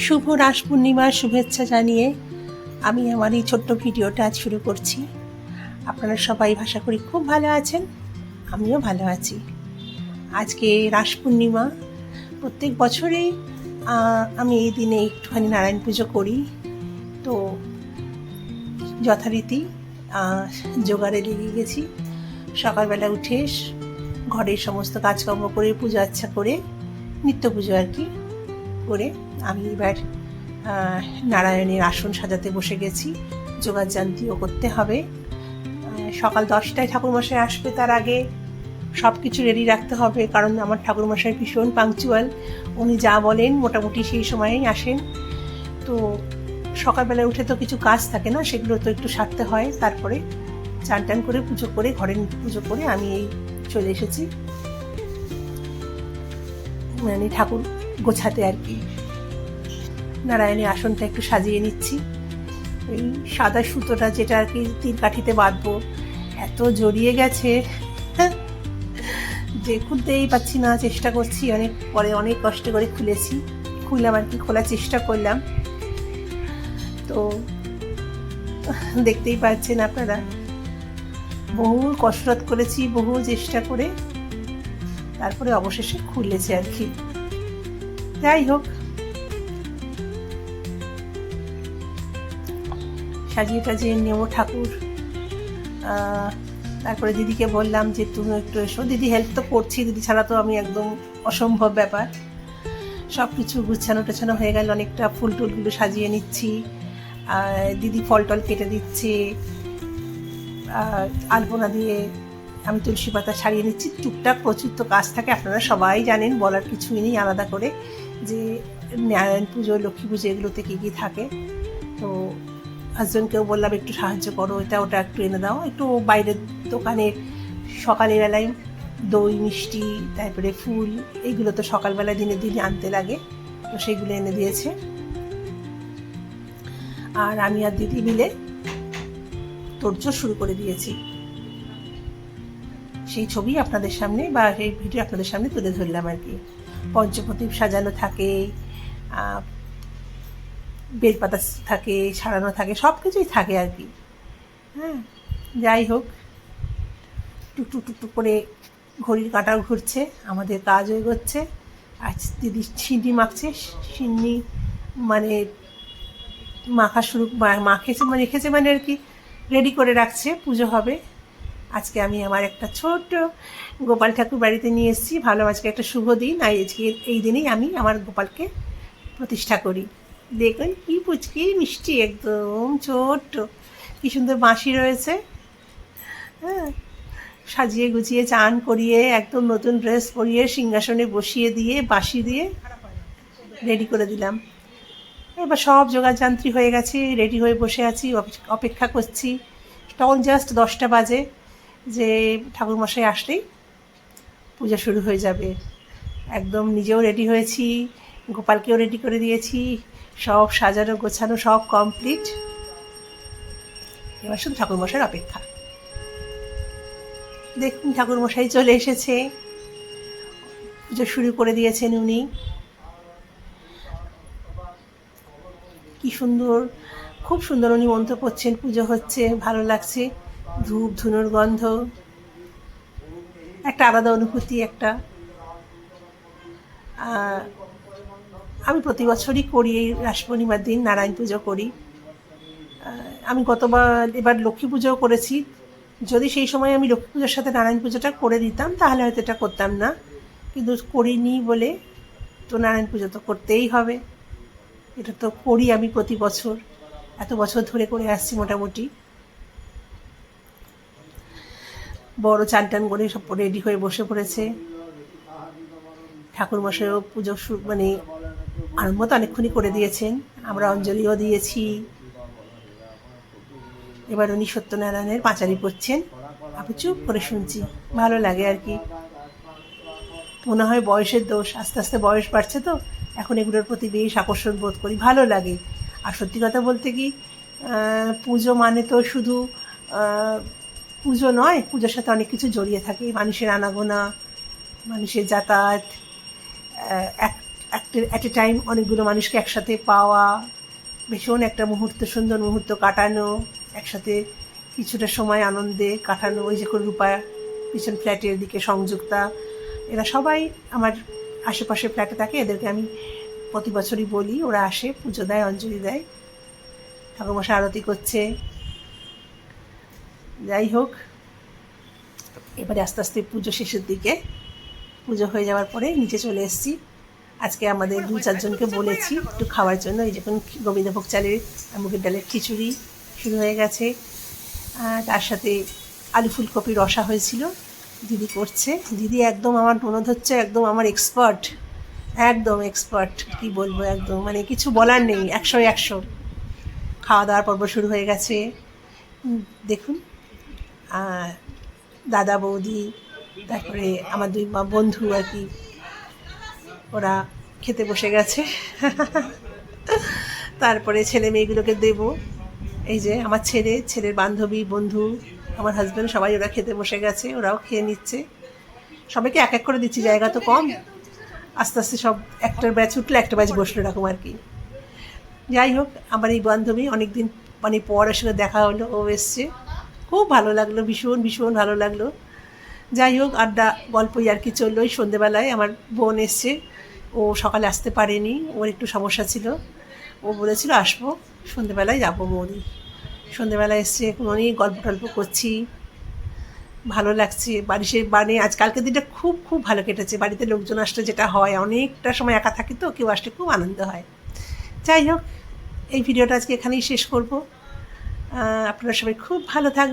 শুভ রাস পূর্ণিমার শুভেচ্ছা জানিয়ে আমি আমার এই ছোট্ট ভিডিওটা আজ শুরু করছি। আপনারা সবাই ভাষা করি খুব ভালো আছেন, আমিও ভালো আছি। আজকে রাস পূর্ণিমা, প্রত্যেক বছরেই আমি এই দিনে একটুখানি নারায়ণ পুজো করি। তো যথারীতি জোগাড়ে লেগে গেছি। সকালবেলা উঠে ঘরের সমস্ত কাজকর্ম করে পুজো আচ্ছা করে, নিত্য পুজো আর কি করে আমি এবার নারায়ণের আসন সাজাতে বসে গেছি। যোগাযান্তিও করতে হবে। সকাল দশটায় ঠাকুরমশাই আসবে তার আগে সব কিছু রেডি রাখতে হবে, কারণ আমার ঠাকুরমশাই ভীষণ পাংচুয়াল উনি যা বলেন মোটামুটি সেই সময়েই আসেন। তো সকালবেলা উঠে তো কিছু কাজ থাকে না, সেগুলো তো একটু সারতে হয়। তারপরে চান টান করে পুজো করে ঘরে পুজো করে আমি এই চলে এসেছি। মানে ঠাকুর গোছাতে আর কি। নারায়ণের আসনটা একটু সাজিয়ে নিচ্ছি। এই সাদা সুতোটা যেটা আর কি তিন কাঠিতে বাঁধবো, এত জড়িয়ে গেছে। যে খুলতেই পাচ্ছি না, চেষ্টা করছি। অনেক পরে অনেক কষ্ট করে খুলেছি। খুললাম আর কি, খোলার চেষ্টা করলাম। তো দেখতেই পাচ্ছেন আপনারা। বহু কসরত করেছি, বহু চেষ্টা করে। তারপরে অবশেষে খুলেছে আর কি। যাই হোক। সাজিয়ে টাজিয়ে নেব ঠাকুর। তারপরে দিদিকে বললাম যে, তুমি একটু এসো। দিদি হেল্প তো করছি। দিদি ছাড়া তো আমি একদম অসম্ভব ব্যাপার। সব কিছু গুছানো টোছানো হয়ে গেল। অনেকটা ফুল টুলগুলো সাজিয়ে নিচ্ছি। দিদি ফল টল কেটে দিচ্ছে। আর আলপনা দিয়ে আমি তুলসী পাতা ছাড়িয়ে নিচ্ছি। টুকটাক প্রচুর তো কাজ থাকে, আপনারা সবাই জানেন, বলার কিছুই নেই আলাদা করে যে নারায়ণ পুজো, লক্ষ্মী পুজো এগুলোতে কী কী থাকে। তো হাজবেন্ডকেও বললাম, একটু সাহায্য করো, এটা ওটা একটু এনে দাও। একটু বাইরের দোকানে সকালের বেলায় দই, মিষ্টি, তারপরে ফুল এইগুলো তো সকালবেলা দিনে দিনে আনতে লাগে, তো সেগুলো এনে দিয়েছে। আর আমি আর দিদি মিলে তোড়জোড় শুরু করে দিয়েছি। সেই ছবি আপনাদের সামনে বা সেই ভিডিও আপনাদের সামনে তুলে ধরলাম আর কি। পঞ্চপ্রদীপ সাজানো থাকে বেলপাতা থাকে, সারানো থাকে সব কিছুই থাকে আর কি। হ্যাঁ যাই হোক টুকটুক টুকটুক করে ঘড়ির কাঁটাও ঘুরছে, আমাদের কাজও এগোচ্ছে আজ দিদি সিন্নি মাখছে সিন্নি মানে মাখা শুরু মাখেছে মানে রেখেছে মানে আর কি, রেডি করে রাখছে, পুজো হবে। আজকে আমি আমার একটা ছোট্ট গোপাল ঠাকুর বাড়িতে নিয়ে এসেছি। ভালো আজকে একটা শুভ দিন। আর আজকে এই দিনেই আমি আমার গোপালকে প্রতিষ্ঠা করি। দেখুন কি পুচকি, মিষ্টি একদম ছোট্ট। কি সুন্দর বাঁশি রয়েছে। হ্যাঁ সাজিয়ে গুছিয়ে, চান করিয়ে, একদম নতুন ড্রেস পরিয়ে, সিংহাসনে বসিয়ে দিয়ে, বাঁশি দিয়ে রেডি করে দিলাম। এবার সব যোগাযান্ত্রী হয়ে গেছে। রেডি হয়ে বসে আছি অপে- অপেক্ষা করছি। তখন জাস্ট দশটা বাজে। যে ঠাকুরমশাই আসলেই পূজা শুরু হয়ে যাবে। একদম নিজেও রেডি হয়েছি, গোপালকেও রেডি করে দিয়েছি, সব সাজানো, গোছানো, সব কমপ্লিট এবার শুধু ঠাকুরমশাইয়ের অপেক্ষা। দেখুন, ঠাকুরমশাই চলে এসেছে। পুজো শুরু করে দিয়েছেন উনি। কি সুন্দর, খুব সুন্দর উনি মন্ত্র করছেন পুজো হচ্ছে, ভালো লাগছে। ধূপ ধুনোর গন্ধ, একটা আলাদা অনুভূতি, একটা। আমি প্রতি বছরই করি এই রাস পূর্ণিমার দিন, নারায়ণ পুজো করি। আমি গতবার, এবার লক্ষ্মী পুজোও করেছি। যদি সেই সময় আমি লক্ষ্মী পুজোর সাথে নারায়ণ পুজোটা করে দিতাম তাহলে হয়তো এটা করতাম না। কিন্তু করিনি বলে তো নারায়ণ পুজো তো করতেই হবে। এটা তো করি আমি প্রতি বছর। এত বছর ধরে করে আসছি মোটামুটি। বড় চান টান করে সব রেডি হয়ে বসে পড়েছে। ঠাকুরমশাইও পুজো মানে আরম্ভ তো অনেকক্ষণই করে দিয়েছেন। আমরা অঞ্জলিও দিয়েছি। এবার উনি সত্যনারায়ণের পাঁচারি পড়ছেন। আমি চুপ করে শুনছি, ভালো লাগে আর কি। মনে হয় বয়সের দোষ, আস্তে আস্তে বয়স বাড়ছে তো, এখন এগুলোর প্রতি বেশ আকর্ষণ বোধ করি, ভালো লাগে। আর সত্যি কথা বলতে কি পুজো মানে তো শুধু পুজো নয়, পুজোর সাথে অনেক কিছু জড়িয়ে থাকে। মানুষের আনাগোনা, মানুষের যাতায়াত এক একটা অ্যাট এ টাইম অনেকগুলো মানুষকে একসাথে পাওয়া, ভীষণ একটা মুহূর্ত, সুন্দর মুহূর্ত কাটানো, একসাথে কিছুটা সময় আনন্দে কাটানো, ওই যে করে রূপা পিছন ফ্ল্যাটের দিকে সংযুক্তা। এরা সবাই আমার আশেপাশে ফ্ল্যাটে থাকে, এদেরকে আমি প্রতি বছরই বলি, ওরা আসে, পুজো দেয়, অঞ্জলি দেয়। ঠাকুরমশাই আরতি করছে। যাই হোক, এবারে আস্তে আস্তে পুজো শেষের দিকে। পুজো হয়ে যাওয়ার পরে নিচে চলে এসেছি। আজকে আমাদের দু চারজনকে বলেছি একটু খাওয়ার জন্য। এই যখন গোবিন্দভোগ চালের মুগের ডালের খিচুড়ি শুরু হয়ে গেছে। তার সাথে আলু ফুলকপি রসা হয়েছিল। দিদি করছে। দিদি একদম আমার ননদ হচ্ছে, একদম আমার এক্সপার্ট একদম এক্সপার্ট কি বলব একদম। মানে কিছু বলার নেই একশো একশো। খাওয়া দাওয়ার পর্ব শুরু হয়ে গেছে। দেখুন। দাদা বৌদি, তারপরে আমার দুই মা বন্ধু আর কি, ওরা খেতে বসে গেছে। তারপরে ছেলে মেয়েগুলোকে দেব। এই যে আমার ছেলে, ছেলের বান্ধবী, বন্ধু, আমার হাজব্যান্ড সবাই ওরা খেতে বসে গেছে, ওরাও খেয়ে নিচ্ছে। সবাইকে এক এক করে দিচ্ছি, জায়গা তো কম। আস্তে আস্তে সব একটার ব্যাচ উঠলে একটা ব্যাচ বসল এরকম আর কি। যাই হোক, আমার এই বান্ধবী অনেকদিন মানে পর সঙ্গে দেখা হলো, ও এসছে। খুব ভালো লাগল, ভীষণ ভীষণ ভালো লাগল। যাই হোক, আড্ডা গল্প আর কি চলল। ওই সন্ধেবেলায় আমার বোন এসছে। ও সকালে আসতে পারেনি, ওর একটু সমস্যা ছিল। ও বলেছিল, আসব। সন্ধেবেলায় যাব মৌরি সন্ধেবেলায় এসছে অনেক গল্প টল্প করছি। ভালো লাগছে। বাড়ি সে মানে আজ কালকের দিনটা খুব খুব ভালো কেটেছে। বাড়িতে লোকজন আসলে যেটা হয়, অনেকটা সময় একা থাকি তো, কেউ আসলে খুব আনন্দ হয়। যাই হোক, এই ভিডিওটা আজকে এখানেই শেষ করব। আপনারা সবাই খুব ভালো থাকবেন।